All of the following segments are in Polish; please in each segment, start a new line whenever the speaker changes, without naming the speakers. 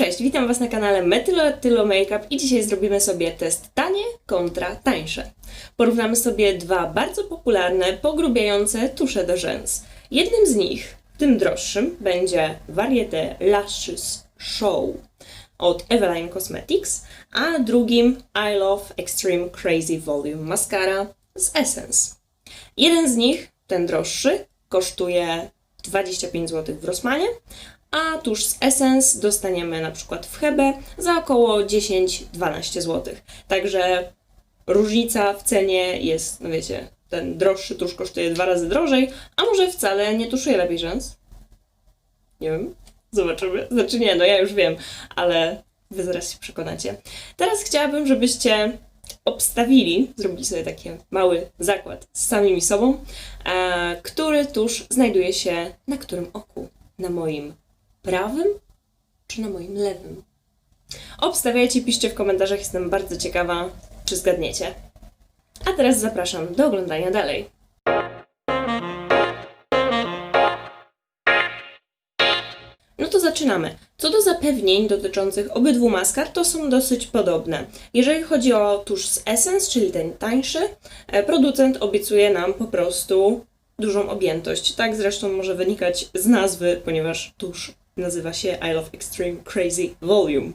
Cześć, witam Was na kanale Metylo Makeup i dzisiaj zrobimy sobie test tanie kontra tańsze. Porównamy sobie dwa bardzo popularne, pogrubiające tusze do rzęs. Jednym z nich, tym droższym, będzie Varieté Lashes Show od Eveline Cosmetics, a drugim I Love Extreme Crazy Volume Mascara z Essence. Jeden z nich, ten droższy, kosztuje 25 zł w Rossmanie, a tuż z Essence dostaniemy na przykład w Hebe za około 10-12 zł. Także różnica w cenie jest, no wiecie, ten droższy tusz kosztuje dwa razy drożej, a może wcale nie tuszuje lepiej rzęs? Nie wiem. Zobaczymy. Znaczy nie, no ja już wiem, ale wy zaraz się przekonacie. Teraz chciałabym, żebyście obstawili, zrobili sobie taki mały zakład z samymi sobą, e, który tusz znajduje się na którym oku? Na moim prawym czy na moim lewym? Obstawiajcie, piszcie w komentarzach, jestem bardzo ciekawa, czy zgadniecie. A teraz zapraszam do oglądania dalej. No to zaczynamy. Co do zapewnień dotyczących obydwu maskar, to są dosyć podobne. Jeżeli chodzi o tusz z Essence, czyli ten tańszy, e, producent obiecuje nam po prostu dużą objętość. Tak zresztą może wynikać z nazwy, ponieważ tusz nazywa się I Love Extreme Crazy Volume,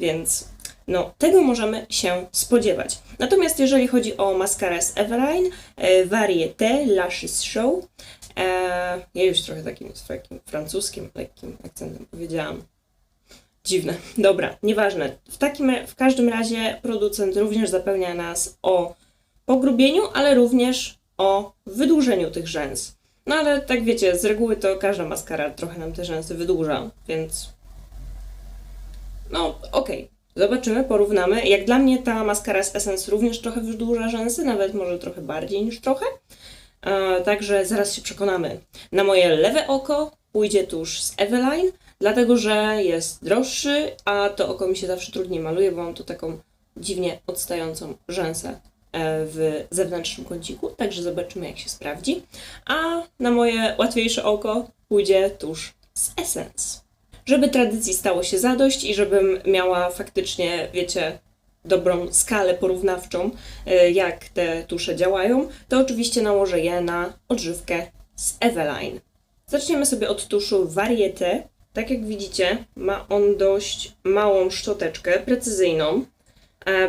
więc no, tego możemy się spodziewać. Natomiast jeżeli chodzi o maskarę z Everline, e, Varieté Lashes Show, e, ja już trochę takim, takim francuskim, lekkim akcentem powiedziałam. Dziwne. Dobra, nieważne. W, takim, w każdym razie producent również zapewnia nas o pogrubieniu, ale również o wydłużeniu tych rzęs. No ale tak wiecie, z reguły to każda maskara trochę nam te rzęsy wydłuża, więc no okej. Okay. Zobaczymy, porównamy. Jak dla mnie ta maskara z Essence również trochę wydłuża rzęsy, nawet może trochę bardziej niż trochę. E, także zaraz się przekonamy. Na moje lewe oko pójdzie tuż z Eveline, dlatego że jest droższy, a to oko mi się zawsze trudniej maluje, bo mam tu taką dziwnie odstającą rzęsę w zewnętrznym kąciku, także zobaczymy jak się sprawdzi. A na moje łatwiejsze oko pójdzie tuż z Essence. Żeby tradycji stało się zadość i żebym miała faktycznie, wiecie, dobrą skalę porównawczą, e, jak te tusze działają, to oczywiście nałożę je na odżywkę z Eveline. Zaczniemy sobie od tuszu Varieté. Tak jak widzicie, ma on dość małą szczoteczkę, precyzyjną, E,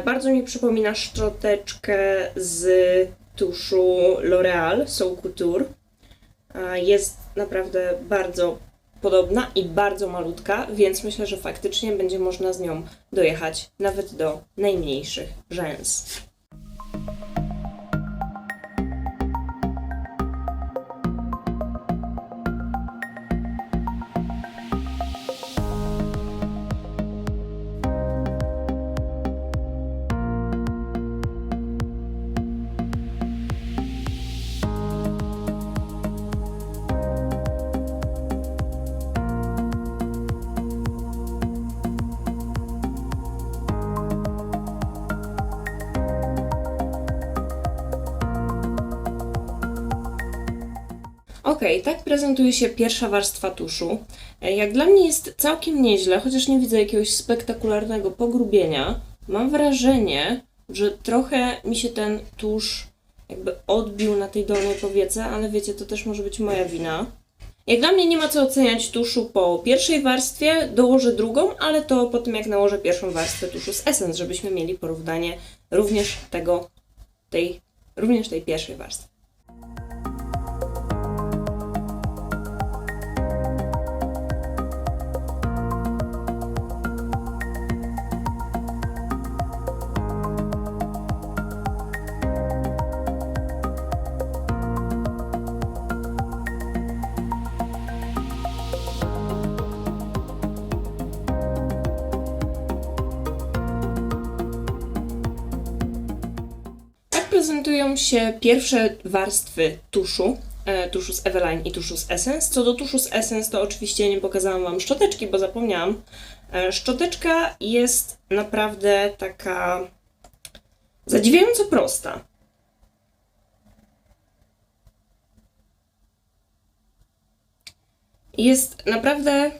bardzo mi przypomina szczoteczkę z tuszu L'Oreal So Couture. E, jest naprawdę bardzo podobna i bardzo malutka, więc myślę, że faktycznie będzie można z nią dojechać nawet do najmniejszych rzęs. Ok, tak prezentuje się pierwsza warstwa tuszu. E, jak dla mnie jest całkiem nieźle, chociaż nie widzę jakiegoś spektakularnego pogrubienia. Mam wrażenie, że trochę mi się ten tusz jakby odbił na tej dolnej powiece, ale wiecie, to też może być moja wina. Jak dla mnie nie ma co oceniać tuszu po pierwszej warstwie, dołożę drugą, ale to po tym jak nałożę pierwszą warstwę tuszu z Essence, żebyśmy mieli porównanie również tego, tej, również tej pierwszej warstwy. Prezentują się pierwsze warstwy tuszu, e, tuszu z Eveline i tuszu z Essence. Co do tuszu z Essence, to oczywiście nie pokazałam Wam szczoteczki, bo zapomniałam. E, szczoteczka jest naprawdę taka zadziwiająco prosta. Jest naprawdę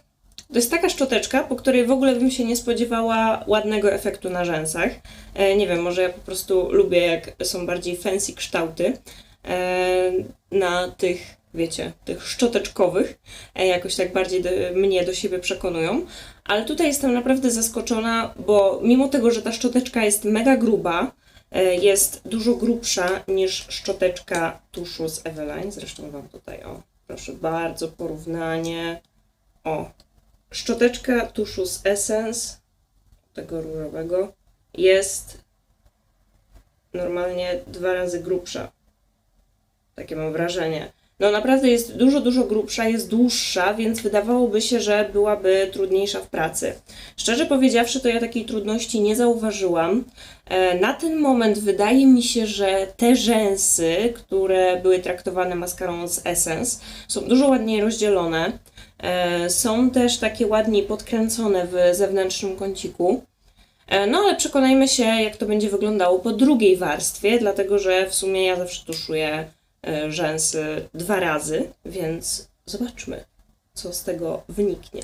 To jest taka szczoteczka, po której w ogóle bym się nie spodziewała ładnego efektu na rzęsach. E, nie wiem, może ja po prostu lubię, jak są bardziej fancy kształty e, na tych, wiecie, tych szczoteczkowych. E, jakoś tak bardziej do, mnie do siebie przekonują. Ale tutaj jestem naprawdę zaskoczona, bo mimo tego, że ta szczoteczka jest mega gruba, jest dużo grubsza niż szczoteczka tuszu z Eveline. Zresztą Wam tutaj, o, proszę bardzo, porównanie. O, szczoteczka tuszu z Essence, tego różowego, jest normalnie dwa razy grubsza. Takie mam wrażenie. No naprawdę jest dużo, dużo grubsza, jest dłuższa, więc wydawałoby się, że byłaby trudniejsza w pracy. Szczerze powiedziawszy, to ja takiej trudności nie zauważyłam. E, Na ten moment wydaje mi się, że te rzęsy, które były traktowane maskarą z Essence, są dużo ładniej rozdzielone. E, Są też takie ładniej podkręcone w zewnętrznym kąciku. E, No ale przekonajmy się, jak to będzie wyglądało po drugiej warstwie, dlatego że w sumie ja zawsze tuszuję e, rzęsy dwa razy, więc zobaczmy, co z tego wyniknie.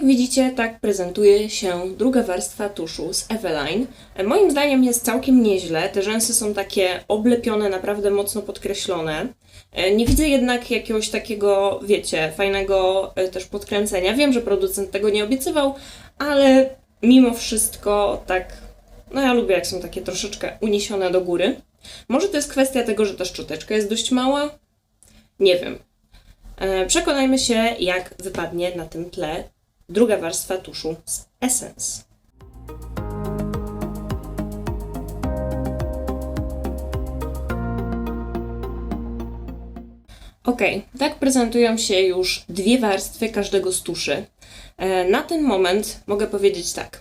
Jak widzicie, tak prezentuje się druga warstwa tuszu z Eveline. E, Moim zdaniem jest całkiem nieźle. Te rzęsy są takie oblepione, naprawdę mocno podkreślone. E, Nie widzę jednak jakiegoś takiego, wiecie, fajnego e, też podkręcenia. Wiem, że producent tego nie obiecywał, ale mimo wszystko tak, no ja lubię jak są takie troszeczkę uniesione do góry. Może to jest kwestia tego, że ta szczoteczka jest dość mała? Nie wiem. Przekonajmy się, jak wypadnie na tym tle druga warstwa tuszu z Essence. Ok, tak prezentują się już dwie warstwy każdego z tuszy. E, Na ten moment mogę powiedzieć tak.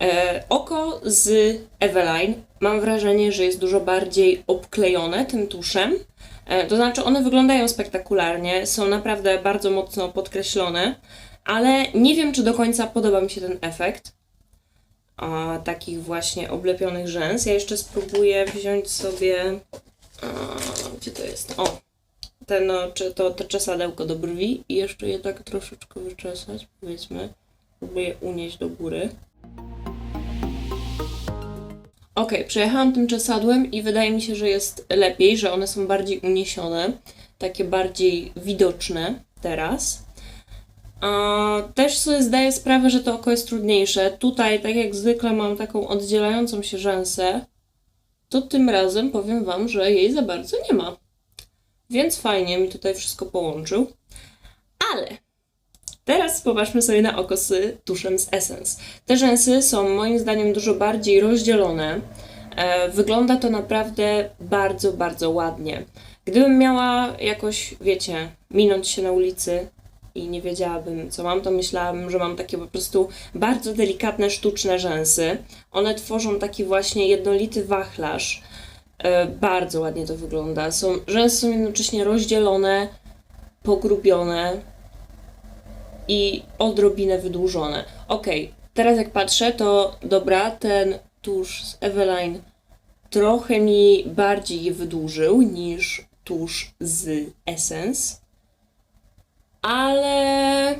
E, Oko z Eveline mam wrażenie, że jest dużo bardziej obklejone tym tuszem. E, To znaczy, one wyglądają spektakularnie, są naprawdę bardzo mocno podkreślone, ale nie wiem, czy do końca podoba mi się ten efekt a, takich właśnie oblepionych rzęs. Ja jeszcze spróbuję wziąć sobie. A, gdzie to jest? O! Ten, no, czy to, to czesadełko do brwi i jeszcze je tak troszeczkę wyczesać, powiedzmy. Próbuję unieść do góry. Ok, przejechałam tym czesadłem i wydaje mi się, że jest lepiej, że one są bardziej uniesione, takie bardziej widoczne teraz. Też sobie zdaję sprawę, że to oko jest trudniejsze. Tutaj, tak jak zwykle, mam taką oddzielającą się rzęsę. To tym razem powiem Wam, że jej za bardzo nie ma. Więc fajnie mi tutaj wszystko połączył. Ale teraz popatrzmy sobie na oko z tuszem z Essence. Te rzęsy są moim zdaniem dużo bardziej rozdzielone. E, Wygląda to naprawdę bardzo, bardzo ładnie. Gdybym miała jakoś, wiecie, minąć się na ulicy i nie wiedziałabym, co mam, to myślałabym, że mam takie po prostu bardzo delikatne, sztuczne rzęsy. One tworzą taki właśnie jednolity wachlarz. E, Bardzo ładnie to wygląda. Są, rzęsy są jednocześnie rozdzielone, pogrubione i odrobinę wydłużone. Okej, teraz jak patrzę, to dobra, ten tusz z Eveline trochę mi bardziej je wydłużył niż tusz z Essence, ale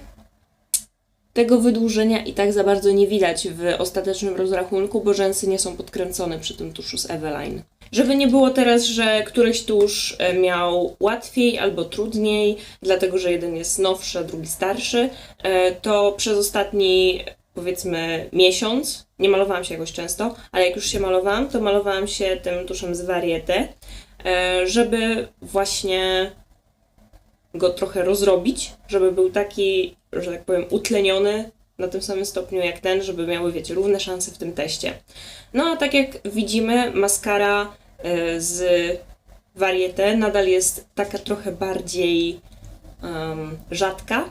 tego wydłużenia i tak za bardzo nie widać w ostatecznym rozrachunku, bo rzęsy nie są podkręcone przy tym tuszu z Eveline. Żeby nie było teraz, że któryś tusz e, miał łatwiej albo trudniej, dlatego że jeden jest nowszy, a drugi starszy, e, to przez ostatni powiedzmy miesiąc, nie malowałam się jakoś często, ale jak już się malowałam, to malowałam się tym tuszem z Varieté, e, żeby właśnie go trochę rozrobić, żeby był taki, że tak powiem, utleniony na tym samym stopniu jak ten, żeby miały, wiecie, równe szanse w tym teście. No a tak jak widzimy, maskara e, z Varieté nadal jest taka trochę bardziej em, rzadka,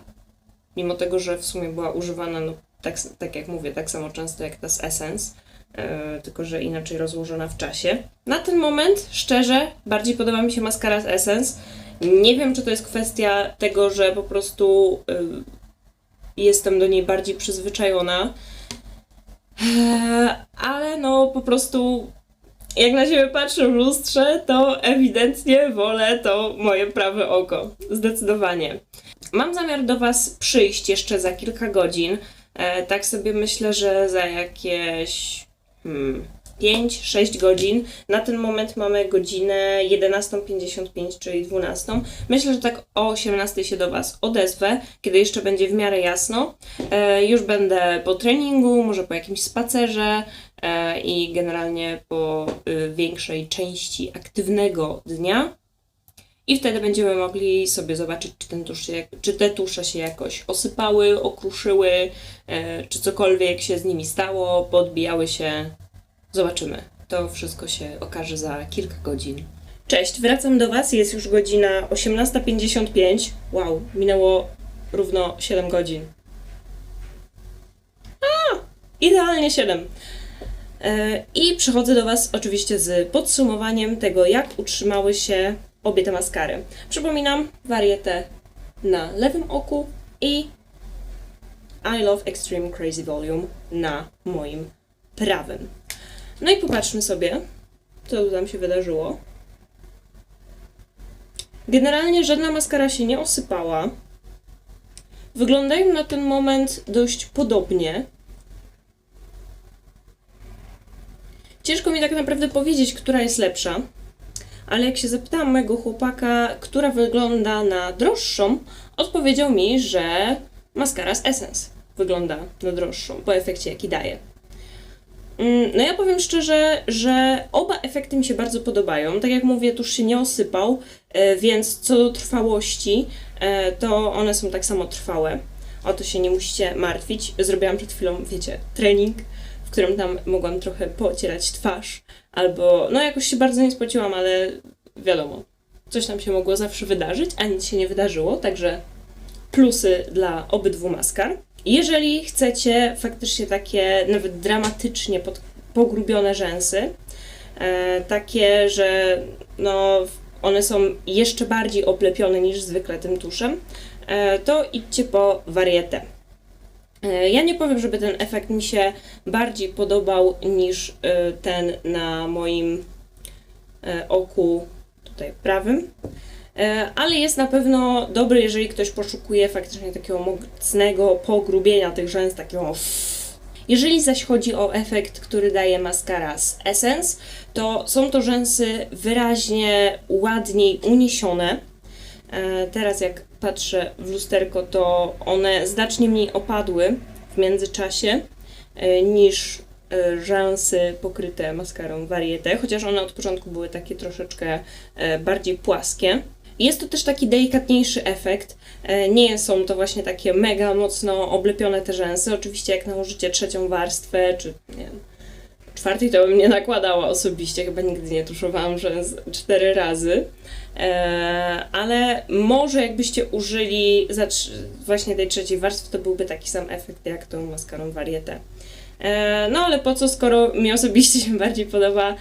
mimo tego, że w sumie była używana, no, tak, tak jak mówię, tak samo często jak ta z Essence, e, tylko że inaczej rozłożona w czasie. Na ten moment, szczerze, bardziej podoba mi się maskara z Essence. Nie wiem, czy to jest kwestia tego, że po prostu y, jestem do niej bardziej przyzwyczajona, Eee, ale no po prostu Jak na siebie patrzę w lustrze, to ewidentnie wolę to moje prawe oko. Zdecydowanie. Mam zamiar do Was przyjść jeszcze za kilka godzin. E, tak sobie myślę, że za jakieś hmm, 5-6 godzin. Na ten moment mamy godzinę 11.55, czyli 12. Myślę, że tak o 18 się do Was odezwę, kiedy jeszcze będzie w miarę jasno. E, już będę po treningu, może po jakimś spacerze e, i generalnie po y, większej części aktywnego dnia. I wtedy będziemy mogli sobie zobaczyć, czy, ten tusz się, czy te tusze się jakoś osypały, okruszyły, e, czy cokolwiek się z nimi stało, podbijały się. Zobaczymy. To wszystko się okaże za kilka godzin. Cześć, wracam do Was. Jest już godzina 18.55. Wow, minęło równo 7 godzin. A, idealnie 7. E, I przychodzę do Was oczywiście z podsumowaniem tego, jak utrzymały się obie te maskary. Przypominam, warietę na lewym oku i I Love Extreme Crazy Volume na moim prawym. No i popatrzmy sobie, co tam się wydarzyło. Generalnie żadna maskara się nie osypała. Wyglądają na ten moment dość podobnie. Ciężko mi tak naprawdę powiedzieć, która jest lepsza, ale jak się zapytałam mojego chłopaka, która wygląda na droższą, odpowiedział mi, że maskara z Essence wygląda na droższą po efekcie, jaki daje. Mm, No ja powiem szczerze, że oba efekty mi się bardzo podobają. Tak jak mówię, tuż się nie osypał, e, więc co do trwałości, e, to one są tak samo trwałe. O to się nie musicie martwić. Zrobiłam przed chwilą, wiecie, trening, w którym tam mogłam trochę pocierać twarz, albo no jakoś się bardzo nie spociłam, ale wiadomo, coś tam się mogło zawsze wydarzyć, a nic się nie wydarzyło, także plusy dla obydwu maskar. Jeżeli chcecie faktycznie takie nawet dramatycznie pod, pogrubione rzęsy, e, takie, że no, one są jeszcze bardziej oblepione niż zwykle tym tuszem, e, to idźcie po warietę. E, Ja nie powiem, żeby ten efekt mi się bardziej podobał niż ten na moim oku tutaj prawym. E, ale jest na pewno dobry, jeżeli ktoś poszukuje faktycznie takiego mocnego pogrubienia tych rzęs, takiego jeżeli zaś chodzi o efekt, który daje maskara z Essence, to są to rzęsy wyraźnie ładniej uniesione. E, Teraz jak patrzę w lusterko, to one znacznie mniej opadły w międzyczasie e, niż rzęsy pokryte maskarą Varieté, chociaż one od początku były takie troszeczkę bardziej płaskie. Jest to też taki delikatniejszy efekt. E, Nie są to właśnie takie mega mocno oblepione te rzęsy. Oczywiście jak nałożycie trzecią warstwę, czy nie wiem, czwartej to bym nie nakładała osobiście, chyba nigdy nie tuszowałam rzęs cztery razy. E, ale może jakbyście użyli właśnie tej trzeciej warstwy, to byłby taki sam efekt jak tą maskarą Varieté. E, no ale po co, skoro mi osobiście się bardziej podoba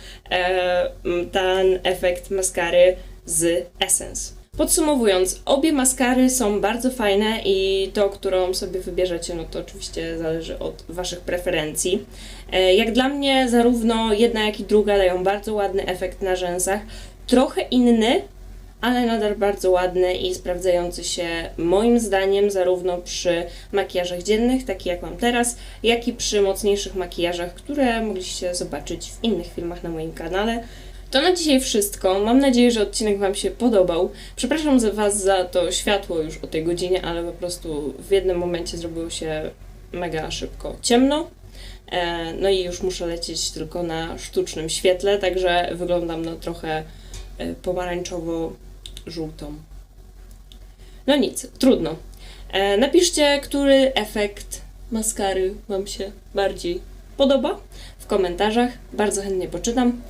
ten efekt maskary z Essence. Podsumowując, obie maskary są bardzo fajne i to, którą sobie wybierzecie, no to oczywiście zależy od Waszych preferencji. E, Jak dla mnie, zarówno jedna, jak i druga dają bardzo ładny efekt na rzęsach. Trochę inny, ale nadal bardzo ładny i sprawdzający się moim zdaniem zarówno przy makijażach dziennych, takich jak mam teraz, jak i przy mocniejszych makijażach, które mogliście zobaczyć w innych filmach na moim kanale. To na dzisiaj wszystko. Mam nadzieję, że odcinek Wam się podobał. Przepraszam za Was za to światło już o tej godzinie, ale po prostu w jednym momencie zrobiło się mega szybko ciemno. E, No i już muszę lecieć tylko na sztucznym świetle, także wyglądam na trochę e, pomarańczowo-żółtą. No nic, trudno. E, Napiszcie, który efekt maskary Wam się bardziej podoba w komentarzach. Bardzo chętnie poczytam.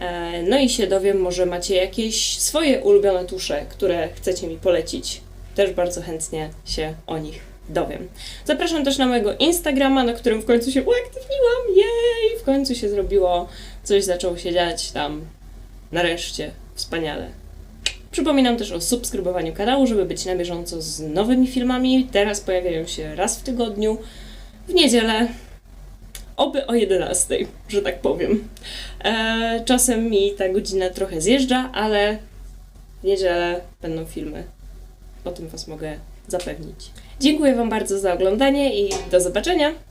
E, No i się dowiem, może macie jakieś swoje ulubione tusze, które chcecie mi polecić. Też bardzo chętnie się o nich dowiem. Zapraszam też na mojego Instagrama, na którym w końcu się uaktywniłam. Jej! W końcu się zrobiło, coś zaczęło się dziać tam. Nareszcie. Wspaniale. Przypominam też o subskrybowaniu kanału, żeby być na bieżąco z nowymi filmami. Teraz pojawiają się raz w tygodniu, w niedzielę Oby o 11, że tak powiem. E, czasem mi ta godzina trochę zjeżdża, ale w niedzielę będą filmy. O tym Was mogę zapewnić. Dziękuję Wam bardzo za oglądanie i do zobaczenia!